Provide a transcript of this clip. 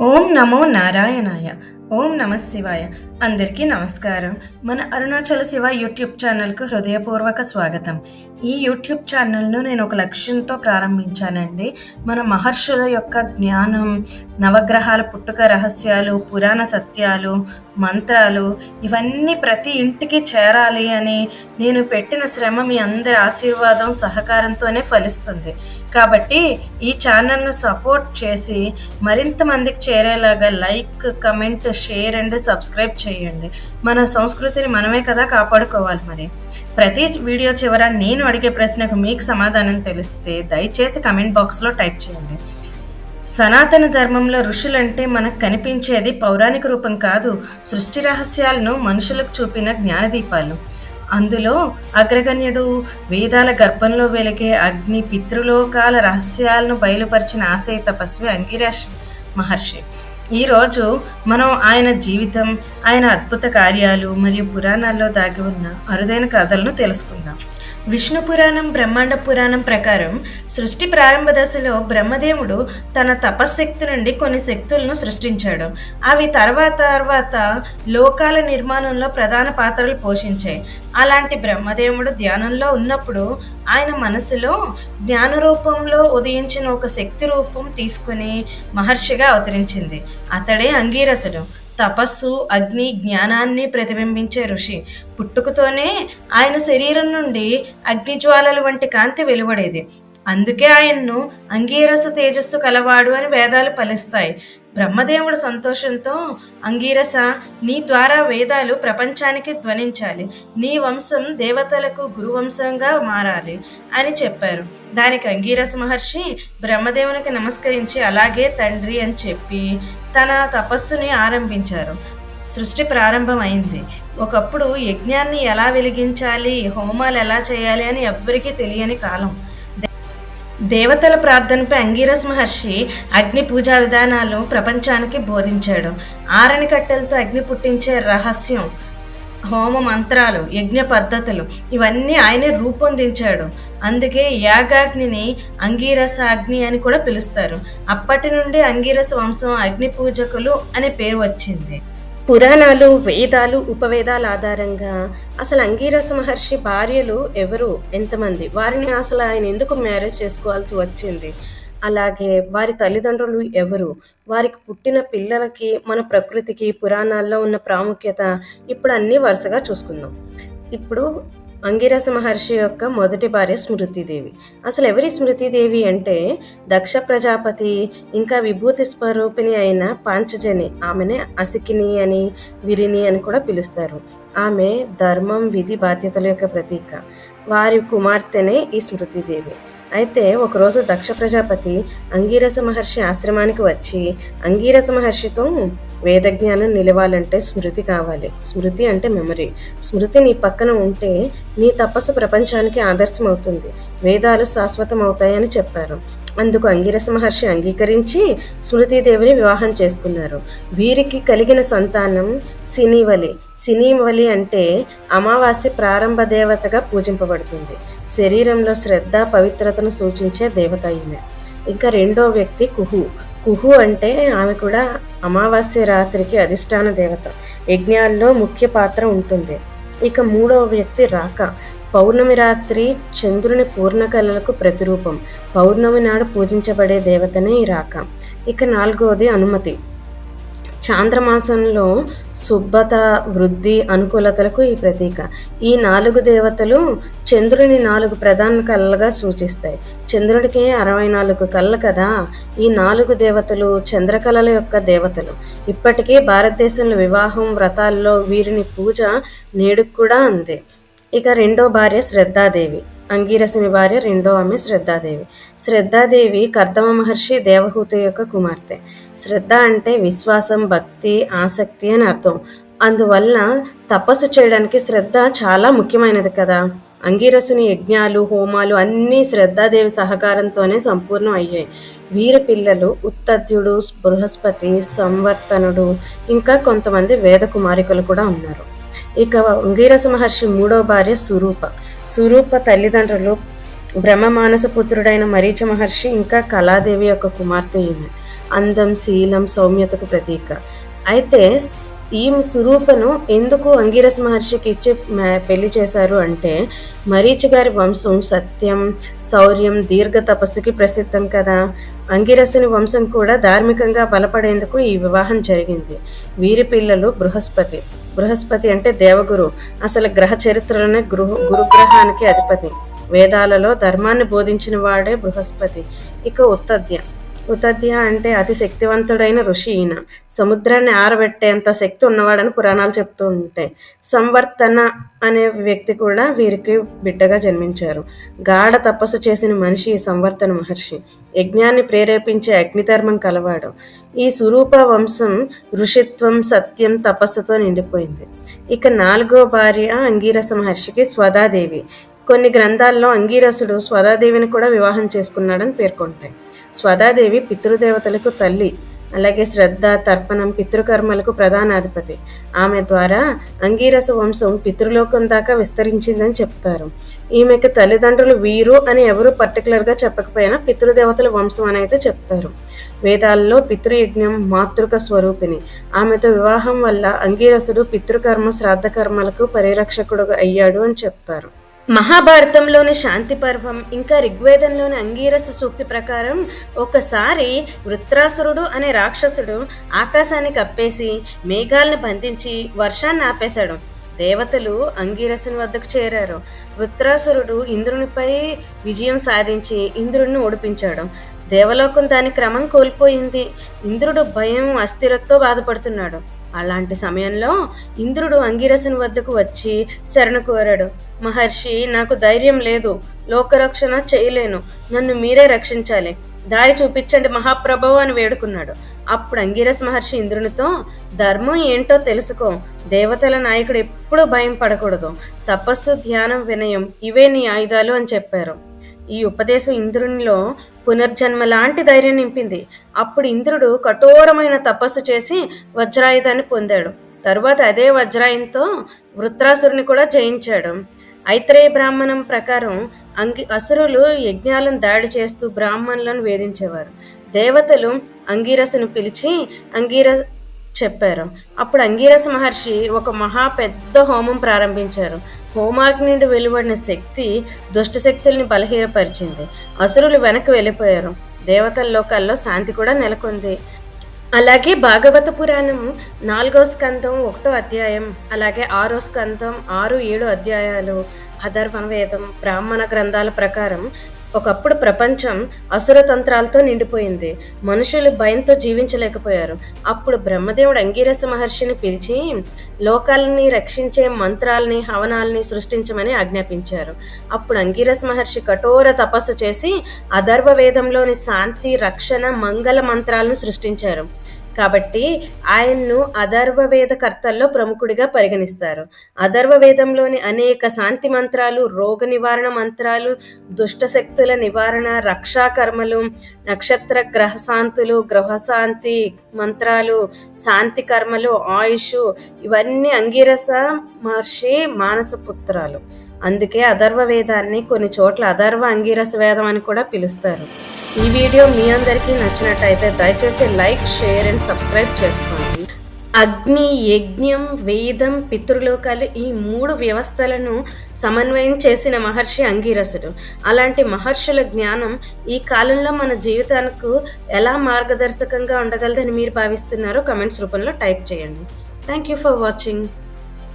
ఓం నమో నారాయణాయ. ఓం నమ శివాయ. అందరికీ నమస్కారం. మన అరుణాచల శివ యూట్యూబ్ ఛానల్కు హృదయపూర్వక స్వాగతం. ఈ యూట్యూబ్ ఛానల్ను నేను ఒక లక్ష్యంతో ప్రారంభించానండి. మన మహర్షుల యొక్క జ్ఞానం నవగ్రహాల పుట్టుక రహస్యాలు పురాణ సత్యాలు మంత్రాలు ఇవన్నీ ప్రతి ఇంటికి చేరాలి అని నేను పెట్టిన శ్రమ మీ అందరి ఆశీర్వాదం సహకారంతోనే ఫలిస్తుంది. కాబట్టి ఈ ఛానల్ను సపోర్ట్ చేసి మరింత మందికి చేరేలాగా like comment share and subscribe చేయండి. మన సంస్కృతిని మనమే కదా కాపాడుకోవాలి మరి. ప్రతి వీడియో చివర నేను అడిగే ప్రశ్నకు మీకు సమాధానం తెలిస్తే దయచేసి కమెంట్ బాక్స్లో టైప్ చేయండి. సనాతన ధర్మంలో ఋషులంటే మనకు కనిపించేది పౌరాణిక రూపం కాదు సృష్టి రహస్యాలను మనుషులకు చూపిన జ్ఞానదీపాలు. అందులో అగ్రగణ్యుడు వేదాల గర్భంలో వెలిగే అగ్ని పితృలోకాల రహస్యాలను బయలుపరిచిన ఆశయ తపస్వి అంగిరాష్ మహర్షి. ఈరోజు మనం ఆయన జీవితం ఆయన అద్భుత కార్యాలు మరియు పురాణాల్లో దాగి ఉన్న అరుదైన కథలను తెలుసుకుందాం. విష్ణు పురాణం బ్రహ్మాండ పురాణం ప్రకారం సృష్టి ప్రారంభ దశలో బ్రహ్మదేవుడు తన తపశ్శక్తి నుండి కొన్ని శక్తులను సృష్టించాడు. అవి తర్వాత తర్వాత లోకాల నిర్మాణంలో ప్రధాన పాత్రలు పోషించాయి. అలాంటి బ్రహ్మదేవుడు ధ్యానంలో ఉన్నప్పుడు ఆయన మనసులో జ్ఞాన రూపంలో ఉదయించిన ఒక శక్తి రూపం తీసుకుని మహర్షిగా అవతరించింది. అతడే అంగీరసుడు. తపస్సు అగ్ని జ్ఞానాన్ని ప్రతిబింబించే ఋషి. పుట్టుకతోనే ఆయన శరీరం నుండి అగ్నిజ్వాలలు వంటి కాంతి వెలువడేది. అందుకే ఆయన్ను అంగీరస తేజస్సు కలవాడు అని వేదాలు ఫలిస్తాయి బ్రహ్మదేవుడు సంతోషంతో అంగీరస నీ ద్వారా వేదాలు ప్రపంచానికి ధ్వనించాలి. నీ వంశం దేవతలకు గురువంశంగా మారాలి అని చెప్పారు. దానికి అంగీరస మహర్షి బ్రహ్మదేవునికి నమస్కరించి అలాగే తండ్రి అని చెప్పి తన తపస్సుని ఆరంభించారు. సృష్టి ప్రారంభమైంది. ఒకప్పుడు యజ్ఞాన్ని ఎలా వెలిగించాలి? హోమాలు ఎలా చేయాలి? అని ఎవ్వరికీ తెలియని కాలం. దేవతల ప్రార్థనపై అంగీరస్ మహర్షి అగ్ని పూజా విధానాలు ప్రపంచానికి బోధించాడు. ఆరని కట్టెలతో అగ్ని పుట్టించే రహస్యం హోమ మంత్రాలు యజ్ఞ పద్ధతులు ఇవన్నీ ఆయనే రూపొందించాడు. అందుకే యాగాగ్నిని అంగీరస అగ్ని అని కూడా పిలుస్తారు. అప్పటి నుండి అంగీరస వంశం అగ్ని పూజకులు అనే పేరు వచ్చింది. పురాణాలు వేదాలు ఉపవేదాల ఆధారంగా అసలు అంగీరస మహర్షి భార్యలు ఎవరు? ఎంతమంది? వారిని అసలు ఆయన ఎందుకు మ్యారేజ్ చేసుకోవాల్సి వచ్చింది? అలాగే వారి తల్లిదండ్రులు ఎవరు? వారికి పుట్టిన పిల్లలకి మన ప్రకృతికి పురాణాల్లో ఉన్న ప్రాముఖ్యత ఇప్పుడు అన్నీ వరుసగా చూసుకుందాం. ఇప్పుడు అంగిరస మహర్షి యొక్క మొదటి భార్య స్మృతిదేవి. అసలు ఎవరి స్మృతిదేవి అంటే దక్ష ప్రజాపతి ఇంకా విభూతి స్వరూపిణి అయిన పాంచజని. ఆమెనే అసికిని అని విరిని అని కూడా పిలుస్తారు. ఆమె ధర్మం విధి బాధ్యతల యొక్క ప్రతీక. వారి కుమార్తెనే ఈ స్మృతిదేవి. అయితే ఒకరోజు దక్ష ప్రజాపతి అంగీరస మహర్షి ఆశ్రమానికి వచ్చి అంగీరస మహర్షితో వేదజ్ఞానం నిలవాలంటే స్మృతి కావాలి. స్మృతి అంటే మెమరీ స్మృతి నీ పక్కన ఉంటే నీ తపస్సు ప్రపంచానికి ఆదర్శం అవుతుంది వేదాలు శాశ్వతం అవుతాయని చెప్పారు. అందుకు అంగిరస మహర్షి అంగీకరించి స్మృతిదేవిని వివాహం చేసుకున్నారు. వీరికి కలిగిన సంతానం సినీవలి. సినీవలి అంటే అమావాస్య ప్రారంభ దేవతగా పూజింపబడుతుంది. శరీరంలో శ్రద్ధ పవిత్రతను సూచించే దేవత ఈమె. ఇంకా రెండో వ్యక్తి కుహు. కుహు అంటే ఆమె కూడా అమావాస్య రాత్రికి అధిష్టాన దేవత. యజ్ఞాల్లో ముఖ్య పాత్ర ఉంటుంది. ఇక మూడవ వ్యక్తి రాక. పౌర్ణమి రాత్రి చంద్రుని పూర్ణకళలకు ప్రతిరూపం. పౌర్ణమి నాడు పూజించబడే దేవతనే ఈ రాక. ఇక నాలుగవది అనుమతి. చాంద్రమాసంలో శుభ్రత వృద్ధి అనుకూలతలకు ఈ ప్రతీక. ఈ నాలుగు దేవతలు చంద్రుని నాలుగు ప్రధాన కళ్ళగా సూచిస్తాయి. చంద్రుడికి అరవై నాలుగు కళ్ళ కదా. ఈ నాలుగు దేవతలు చంద్రకళల యొక్క దేవతలు. ఇప్పటికే భారతదేశంలో వివాహం వ్రతాల్లో వీరిని పూజ నేడుకు కూడా ఉంది ఇక రెండో భార్య శ్రద్ధాదేవి. అంగీరసుని భార్య రెండో ఆమె శ్రద్ధాదేవి. శ్రద్ధాదేవి కర్దమ మహర్షి దేవహూతి యొక్క కుమార్తె. శ్రద్ధ అంటే విశ్వాసం భక్తి ఆసక్తి అని అర్థం. అందువల్ల తపస్సు చేయడానికి శ్రద్ధ చాలా ముఖ్యమైనది కదా. అంగీరసుని యజ్ఞాలు హోమాలు అన్నీ శ్రద్ధాదేవి సహకారంతోనే సంపూర్ణం అయ్యాయి. వీరి పిల్లలు ఉత్తద్యుడు బృహస్పతి సంవర్తనుడు ఇంకా కొంతమంది వేద కుమారికలు కూడా ఉన్నారు. ఇక అంగీరస మహర్షి మూడో భార్య సురూప. సురూప తల్లిదండ్రులు బ్రహ్మ మానస పుత్రుడైన మరీచ మహర్షి ఇంకా కళాదేవి యొక్క కుమార్తె ఈమె. అందం శీలం సౌమ్యతకు ప్రతీక. అయితే ఈ స్వరూపను ఎందుకు అంగిరస్ మహర్షికి ఇచ్చి పెళ్ళి చేశారు అంటే మరీచి గారి వంశం సత్యం శౌర్యం దీర్ఘ తపస్సుకి ప్రసిద్ధం కదా. అంగిరసుని వంశం కూడా ధార్మికంగా బలపడేందుకు ఈ వివాహం జరిగింది. వీరి పిల్లలు బృహస్పతి. బృహస్పతి అంటే దేవగురు. అసలు గ్రహ చరిత్రలోనే గృహ గురుగ్రహానికి అధిపతి. వేదాలలో ధర్మాన్ని బోధించిన వాడే బృహస్పతి. ఇక ఉత్తద్య. ఉతధ్య అంటే అతి శక్తివంతుడైన ఋషి ఈయన. సముద్రాన్ని ఆరబెట్టేంత శక్తి ఉన్నవాడని పురాణాలు చెప్తూ ఉంటాయి సంవర్తన అనే వ్యక్తి కూడా వీరికి బిడ్డగా జన్మించారు. గాఢ తపస్సు చేసిన మనిషి సంవర్తన మహర్షి. యజ్ఞాన్ని ప్రేరేపించే అగ్నిధర్మం కలవాడు. ఈ సురూప వంశం ఋషిత్వం సత్యం తపస్సుతో నిండిపోయింది. ఇక నాలుగో భార్య అంగీరస మహర్షికి స్వదాదేవి. కొన్ని గ్రంథాల్లో అంగీరసుడు స్వదాదేవిని కూడా వివాహం చేసుకున్నాడని పేర్కొంటాయి. స్వదాదేవి పితృదేవతలకు తల్లి అలాగే శ్రద్ధ తర్పణం పితృకర్మలకు ప్రధానాధిపతి. ఆమె ద్వారా అంగీరస వంశం పితృలోకం దాకా విస్తరించిందని చెప్తారు. ఈమెకు తల్లిదండ్రులు వీరు అని ఎవరు పర్టికులర్గా చెప్పకపోయినా పితృదేవతల వంశం అని అయితే చెప్తారు. వేదాల్లో పితృయజ్ఞం మాతృక స్వరూపిణి. ఆమెతో వివాహం వల్ల అంగీరసుడు పితృకర్మ శ్రాద్ధకర్మలకు పరిరక్షకుడు అయ్యాడు అని చెప్తారు. మహాభారతంలోని శాంతి పర్వం ఇంకా ఋగ్వేదంలోని అంగీరస సూక్తి ప్రకారం ఒకసారి వృత్రాసురుడు అనే రాక్షసుడు ఆకాశాన్ని కప్పేసి మేఘాలను బంధించి వర్షాన్ని ఆపేశాడు. దేవతలు అంగీరసుని వద్దకు చేరారు. వృత్రాసురుడు ఇంద్రునిపై విజయం సాధించి ఇంద్రుడిని ఓడిపించాడు. దేవలోకం దాని క్రమం కోల్పోయింది. ఇంద్రుడు భయం అస్థిరతో బాధపడుతున్నాడు. అలాంటి సమయంలో ఇంద్రుడు అంగిరసుని వద్దకు వచ్చి శరణ కోరాడు. మహర్షి నాకు ధైర్యం లేదు. లోకరక్షణ చేయలేను. నన్ను మీరే రక్షించాలి. దారి చూపించండి మహాప్రభవు అని వేడుకున్నాడు. అప్పుడు అంగిరస్ మహర్షి ఇంద్రునితో ధర్మం ఏంటో తెలుసుకో. దేవతల నాయకుడు ఎప్పుడూ భయం పడకూడదు. తపస్సు ధ్యానం వినయం ఇవే నీ ఆయుధాలు అని చెప్పారు. ఈ ఉపదేశం ఇంద్రునిలో పునర్జన్మ లాంటి ధైర్యం నింపింది. అప్పుడు ఇంద్రుడు కఠోరమైన తపస్సు చేసి వజ్రాయుధాన్ని పొందాడు. తరువాత అదే వజ్రాయుధంతో వృత్రాసురుని కూడా జయించాడు. ఐత్రేయ బ్రాహ్మణం ప్రకారం అంగి అసురులు యజ్ఞాలను దాడి చేస్తూ బ్రాహ్మణులను వేధించేవారు. దేవతలు అంగీరసును పిలిచి అంగీర చెప్పారు. అప్పుడు అంగీరస మహర్షి ఒక మహా పెద్ద హోమం ప్రారంభించారు. హోమాగ్ని నుండి వెలువడిన శక్తి దుష్ట శక్తుల్ని బలహీనపరిచింది. అసురులు వెనక్కి వెళ్ళిపోయారు. దేవతల లోకాల్లో శాంతి కూడా నెలకొంది. అలాగే భాగవత పురాణం నాలుగో స్కందం ఒకటో అధ్యాయం అలాగే ఆరో స్కందం ఆరు ఏడు అధ్యాయాలు అధర్వణ వేదం బ్రాహ్మణ గ్రంథాల ప్రకారం ఒకప్పుడు ప్రపంచం అసుర తంత్రాలతో నిండిపోయింది. మనుషులు భయంతో జీవించలేకపోయారు. అప్పుడు బ్రహ్మదేవుడు అంగీరస మహర్షిని పిలిచి లోకాలని రక్షించే మంత్రాలని హవనాల్ని సృష్టించమని ఆజ్ఞాపించారు. అప్పుడు అంగీరస మహర్షి కఠోర తపస్సు చేసి అధర్వ వేదంలోని శాంతి రక్షణ మంగళ మంత్రాలను సృష్టించారు. కాబట్టి ఆయన్ను అధర్వవేద కర్తల్లో ప్రముఖుడిగా పరిగణిస్తారు. అధర్వవేదంలోని అనేక శాంతి మంత్రాలు రోగ నివారణ మంత్రాలు దుష్ట శక్తుల నివారణ రక్షా కర్మలు నక్షత్ర గ్రహశాంతులు గృహశాంతి మంత్రాలు శాంతి కర్మలు ఆయుష్ ఇవన్నీ అంగీరస మహర్షి మానస పుత్రాలు అందుకే అధర్వ వేదాన్ని కొన్ని చోట్ల అధర్వ అంగీరస వేదం అని కూడా పిలుస్తారు. ఈ వీడియో మీ అందరికీ నచ్చినట్టయితే దయచేసి లైక్ షేర్ అండ్ సబ్స్క్రైబ్ చేసుకోండి. అగ్ని యజ్ఞం వేదం పితృలోకాలు ఈ మూడు వ్యవస్థలను సమన్వయం చేసిన మహర్షి అంగీరసుడు. అలాంటి మహర్షుల జ్ఞానం ఈ కాలంలో మన జీవితానికి ఎలా మార్గదర్శకంగా ఉండగలదని మీరు భావిస్తున్నారో కమెంట్స్ రూపంలో టైప్ చేయండి. Thank you for watching